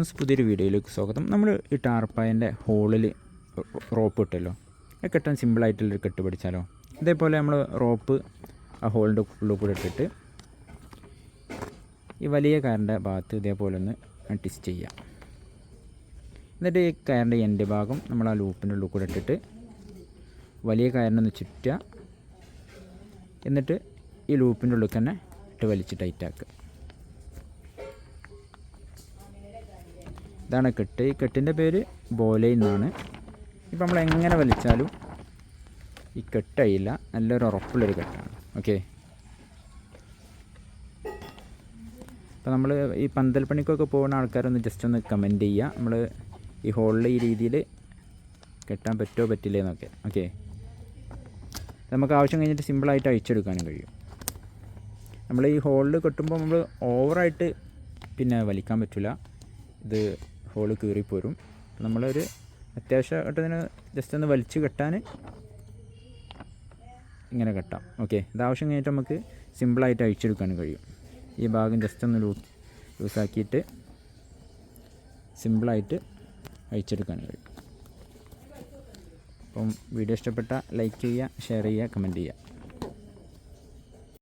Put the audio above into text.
Friends പുതിയൊരു വീഡിയോയിലേക്ക് സ്വാഗതം. നമ്മൾ ഈ ടാർപ്പായന്റെ ഹോളിൽ റോപ്പ് ഇട്ടല്ലോ. അത് കെട്ടാൻ സിമ്പിളായിട്ടുള്ളൊരു കെട്ട് പിടിച്ചാലോ. ഇതേപോലെ നമ്മൾ റോപ്പ് ആ ഹോളിന്റെ ഉള്ളിൽ കൂടെ ഇട്ടിട്ട് ഈ വലിയ കയറിന്റെ ഭാഗത്ത് ഇതേപോലെ ഒന്ന് ട്വിസ്റ്റ് ചെയ്യാം. എന്നിട്ട് ഈ കയറിന്റെ എന്റെ ഭാഗം നമ്മൾ ആ ലൂപ്പിന്റെ ഉള്ളിൽ കൂടെ ഇട്ടിട്ട് വലിയ കയറിനൊന്ന് ചുറ്റുക. എന്നിട്ട് ഈ ലൂപ്പിന്റെ ഉള്ളിൽ തന്നെ ഇട്ട് വലിച്ച് ടൈറ്റാക്കുക ഇതാണ് കെട്ട്. ഈ കെട്ടിന്റെ പേര് ബോലൈ എന്നാണ്. ഇപ്പം നമ്മൾ എങ്ങനെ വലിച്ചാലും ഈ കെട്ടയില്ല നല്ലൊരു ഉറപ്പുള്ളൊരു കെട്ടാണ്. ഓക്കെ. അപ്പോൾ നമ്മൾ ഈ പന്തൽ പണിക്കൊക്കെ പോകുന്ന ആൾക്കാരൊന്ന് ജസ്റ്റ് ഒന്ന് കമന്റ് ചെയ്യുക. നമ്മൾ ഈ ഹോളിൽ ഈ രീതിയിൽ കെട്ടാൻ പറ്റുമോ പറ്റില്ലേ എന്നൊക്കെ. ഓക്കെ. നമുക്ക് ആവശ്യം കഴിഞ്ഞിട്ട് സിമ്പിളായിട്ട് അഴിച്ചെടുക്കാനും കഴിയും. നമ്മൾ ഈ ഹോളിൽ കെട്ടുമ്പോൾ നമ്മൾ ഓവറായിട്ട് പിന്നെ വലിക്കാൻ പറ്റില്ല. ഇത് ഹോൾ കീറിപ്പോരും. നമ്മളൊരു അത്യാവശ്യമായിട്ടതിന് ജസ്റ്റ് ഒന്ന് വലിച്ചു കെട്ടാൻ ഇങ്ങനെ കെട്ടാം. ഓക്കെ ഇത് ആവശ്യം കഴിഞ്ഞിട്ട് നമുക്ക് സിമ്പിളായിട്ട് അഴിച്ചെടുക്കാനും കഴിയും. ഈ ഭാഗം ജസ്റ്റ് ഒന്ന് ലൂ ലൂസാക്കിയിട്ട് സിമ്പിളായിട്ട് അഴിച്ചെടുക്കാനും കഴിയും. അപ്പം വീഡിയോ ഇഷ്ടപ്പെട്ട ലൈക്ക് ചെയ്യുക ഷെയർ ചെയ്യുക കമന്റ് ചെയ്യുക.